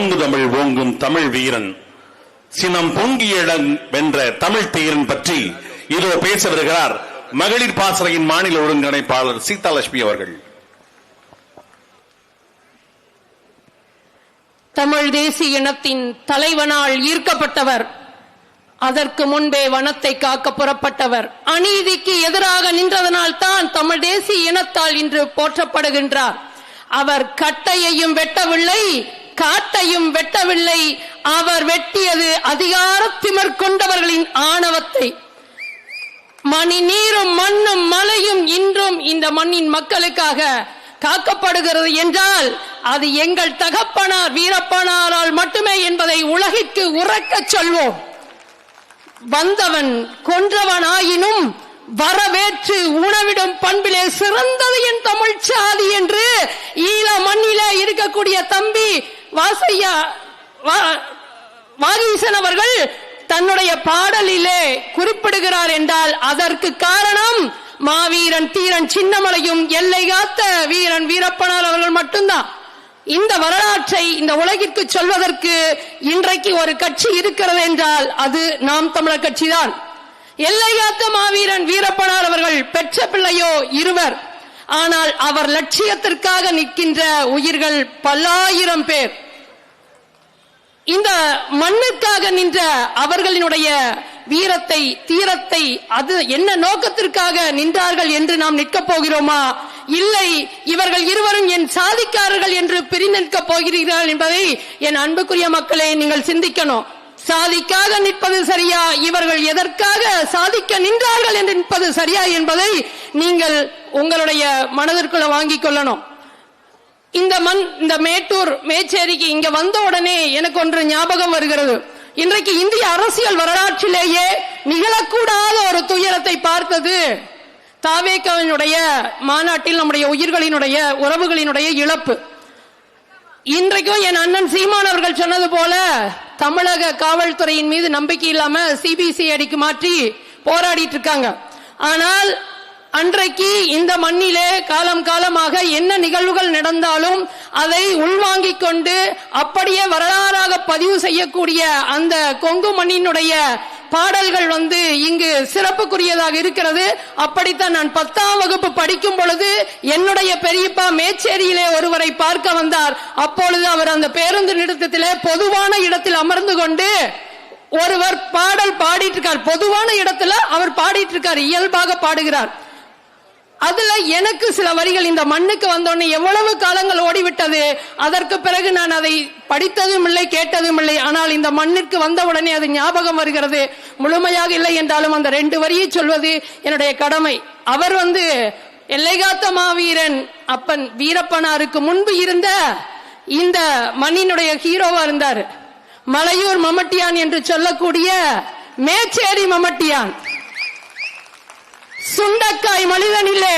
ஓங்கு தமிழ் ஓங்கும் தமிழ் வீரன். சினம் பொங்கியிடம் வென்ற தமிழ் தீரன் பற்றி இதோ பேச வருகிறார் மகளிர் பாசறையின் மாநில ஒருங்கிணைப்பாளர் சீதாலட்சுமி அவர்கள். தமிழ் தேசிய இனத்தின் தலைவனால் ஈர்க்கப்பட்டவர். அதற்கு முன்பே வனத்தை காக்க புறப்பட்டவர். அநீதிக்கு எதிராக நின்றதனால் தான் தமிழ் தேசிய இனத்தால் இன்று போற்றப்படுகின்றார். அவர் கட்டையையும் வெட்டவில்லை காட்டையும் வெட்டவில்லை. அவர் வெட்டியது அதிகார திமர் கொண்டவர்களின் ஆணவத்தை. மணி நீரும் மண்ணும் மலையும் இன்றும் இந்த மண்ணின் மக்களுக்காக காக்கப்படுகிறது என்றால் அது எங்கள் தகப்பனார் வீரப்பனாரால் மட்டுமே என்பதை உலகிற்கு உறக்க சொல்வோம். வந்தவன் கொன்றவனாயினும் வரவேற்று உணவிடும் பண்பிலே சிறந்தது என் தமிழ் சாதி என்று ஈழ மண்ணிலே இருக்கக்கூடிய தம்பி வாசையா வா- வாகீசன் அவர்கள் தன்னுடைய பாடலிலே குறிப்பிடுகிறார் என்றால் அதற்கு காரணம் மாவீரன் தீரன் சின்னமலையும் எல்லை காத்த வீரன் வீரப்பனார் அவர்கள் மட்டும்தான். இந்த வரலாற்றை இந்த உலகிற்கு சொல்வதற்கு இன்றைக்கு ஒரு கட்சி இருக்கிறது என்றால் அது நாம் தமிழர் கட்சிதான். எல்லை காத்த மாவீரன் வீரப்பனார் அவர்கள் பெற்ற பிள்ளையோ இருவர். ஆனால் அவர் லட்சியத்திற்காக நிற்கின்ற உயிர்கள் பல்லாயிரம் பேர். மண்ணுக்காக நின்ற அவர்களினுடைய வீரத்தை தீரத்தை அது என்ன நோக்கத்திற்காக நின்றார்கள் என்று நாம் நிற்கப் போகிறோமா? இல்லை இவர்கள் இருவரும் என் சாதிக்காரர்கள் என்று பிரிந்து நிற்கப் போகிறீர்கள் என்பதை என் அன்புக்குரிய மக்களை நீங்கள் சிந்திக்கணும். சாதிக்காக நிற்பது சரியா? இவர்கள் எதற்காக சாதிக்க நின்றார்கள் என்று நிற்பது சரியா என்பதை நீங்கள் உங்களுடைய மனதிற்குள்ள வாங்கிக் கொள்ளணும். இந்த மண் இந்த மேட்டூர் மேச்சேரிக்கு இங்க வந்த உடனே எனக்கு ஒன்று ஞாபகம் வருகிறது. இன்றைக்கு இந்திய அரசியல் வரலாற்றிலேயே நிகழக்கூடாத ஒரு துயரத்தை பார்த்தது. தாவேக்கவினுடைய மாநாட்டில் நம்முடைய உயிர்களினுடைய உறவுகளினுடைய இழப்பு. இன்றைக்கும் என் அண்ணன் சீமான் அவர்கள் சொன்னது போல தமிழக காவல்துறையின் மீது நம்பிக்கை இல்லாம சிபிசிஐடிக்கு மாற்றி போராடிட்டு இருக்காங்க. ஆனால் அன்றைக்கு இந்த மண்ணிலே காலம் காலமாக என்ன நிகழ்வுகள் நடந்தாலும் அதை உள்வாங்கிக் கொண்டு அப்படியே வரலாறாக பதிவு செய்யக்கூடிய அந்த கொங்கு மண்ணினுடைய பாடல்கள் வந்து இங்கு சிறப்புக்குரியதாக இருக்கிறது. அப்படித்தான் நான் பத்தாம் வகுப்பு படிக்கும் பொழுது என்னுடைய பெரியப்பா மேச்சேரியிலே ஒருவரை பார்க்க வந்தார். அப்பொழுது அவர் அந்த பேருந்து நிறுத்தத்திலே பொதுவான இடத்தில் அமர்ந்து கொண்டு ஒருவர் பாடல் பாடிட்டு இருக்கார். பொதுவான இடத்துல அவர் பாடிட்டு இருக்கார். இயல்பாக பாடுகிறார். அதுல எனக்கு சில வரிகள் இந்த மண்ணுக்கு வந்தோடனே எவ்வளவு காலங்கள் ஓடிவிட்டது? அதற்கு பிறகு நான் அதை படித்ததும் இல்லை கேட்டதும் இல்லை. ஆனால் இந்த மண்ணிற்கு வந்தவுடனே அது ஞாபகம் வருகிறது. முழுமையாக இல்லை என்றாலும் அந்த ரெண்டு வரியை சொல்வது என்னுடைய கடமை. அவர் வந்து எல்லைகாத்த மாவீரன் அப்பன் வீரப்பனாருக்கு முன்பு இருந்த இந்த மண்ணினுடைய ஹீரோவா இருந்தார். மலையூர் மமட்டியான் என்று சொல்லக்கூடிய மேச்சேரி மமட்டியான். மனிதன் இல்லை.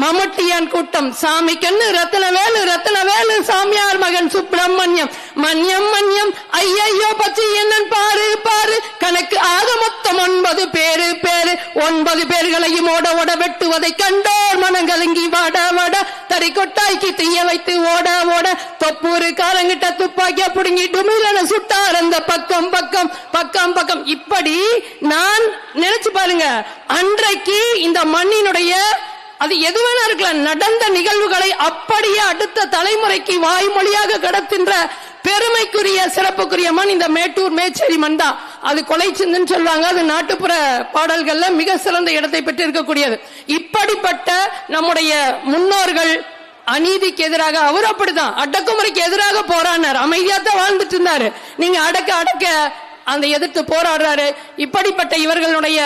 மம்முட்டியான் கூட்டம். சாமி கண்ணு ரத்னவேலு ரத்னவேலு சாமியார் மகன் சுப்பிரமணியம். மன்யம் மன்யம் ஐயையோ பச்சி என்னன் பாரு பாரு. கணக்கு ஆக மொத்தம் ஒன்பது பேரு பேரு. ஒன்பது பேர்களையும் ஓட ஓட வெட்டுவதை கண்டோர். மனங்கலங்கி வாட வாட. தறி கொட்டாய்க்கு தீய வைத்து ஓட ஓட. தொப்பூரு காலங்கிட்ட துப்பாக்கியா புடுங்கி டுமிலன சுட்டார் அந்த பக்கம் பக்கம் பக்கம் பக்கம். இப்படி நான் நினைச்சு பாருங்க அன்றைக்கு இந்த மண்ணினுடைய அது எது வேணா இருக்கலாம். நடந்த நிகழ்வுகளை அப்படியே அடுத்த தலைமுறைக்கு வாய்மொழியாக கடத்துகின்ற பெருமைக்குரிய சிறப்புக்குரிய மண் இந்த மேட்டூர் மேச்சேரி மண் தான். அது கொலை சிந்துன்னு சொல்லுவாங்க. அது நாட்டுப்புற பாடல்கள்ல மிக சிறந்த இடத்தை பெற்று இருக்கக்கூடியது இப்படிப்பட்ட நம்முடைய முன்னோர்கள் அநீதிக்கு எதிராக அவர் அப்படிதான் அடக்குமுறைக்கு எதிராக போராடினார். அமைதியா தான் வாழ்ந்துட்டு இருந்தாரு. நீங்க அடக்க அடக்க அந்த எதிர்த்து போராடுறாரு. இப்படிப்பட்ட இவர்களுடைய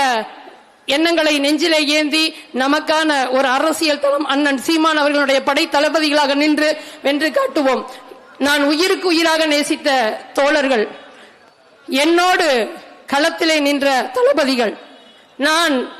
எண்ணங்களை நெஞ்சிலே ஏந்தி நமக்கான ஒரு அரசியல் தளம் அண்ணன் சீமான் அவர்களுடைய படை தளபதிகளாக நின்று வென்று காட்டுவோம். நான் உயிருக்கு உயிராக நேசித்த தோழர்கள் என்னோடு களத்திலே நின்ற தளபதிகள் நான்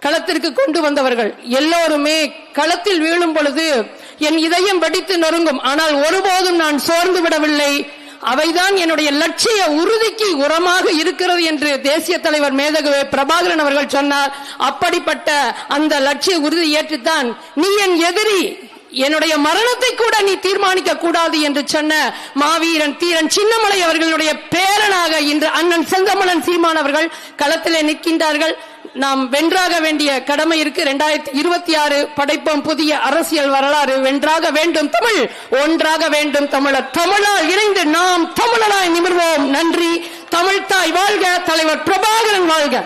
களத்திற்கு கொண்டு வந்தவர்கள் எல்லோருமே களத்தில் வீழும் பொழுது என் இதயம் வெடித்து நொறுங்கும். ஆனால் ஒருபோதும் நான் சோர்ந்து விடவில்லை. அவைதான் என்னுடைய லட்சிய உறுதிக்கு உரமாக இருக்கிறது என்று தேசிய தலைவர் மேதகுவே பிரபாகரன் அவர்கள் சொன்னார். அப்படிப்பட்ட அந்த லட்சிய உறுதி ஏற்றுத்தான் நீ என் எதிரி. என்னுடைய மரணத்தை கூட நீ தீர்மானிக்க கூடாது என்று சொன்ன மாவீரன் தீரன் சின்னமலை அவர்களுடைய பேரனாக இன்று அண்ணன் செந்தமலன் சீமான் அவர்கள் களத்திலே நிற்கின்றார்கள். நாம் வென்றாக வேண்டிய கடமை இருக்கு. இரண்டாயிரத்தி இருபத்தி ஆறு படைப்போம் புதிய அரசியல் வரலாறு. வென்றாக வேண்டும் தமிழ் ஒன்றாக வேண்டும் தமிழர் தமிழால் இணைந்து நாம் தமிழனாய் நிமிர்வோம். நன்றி. தமிழ்தாய் வாழ்க தலைவர் பிரபாகரன் வாழ்க.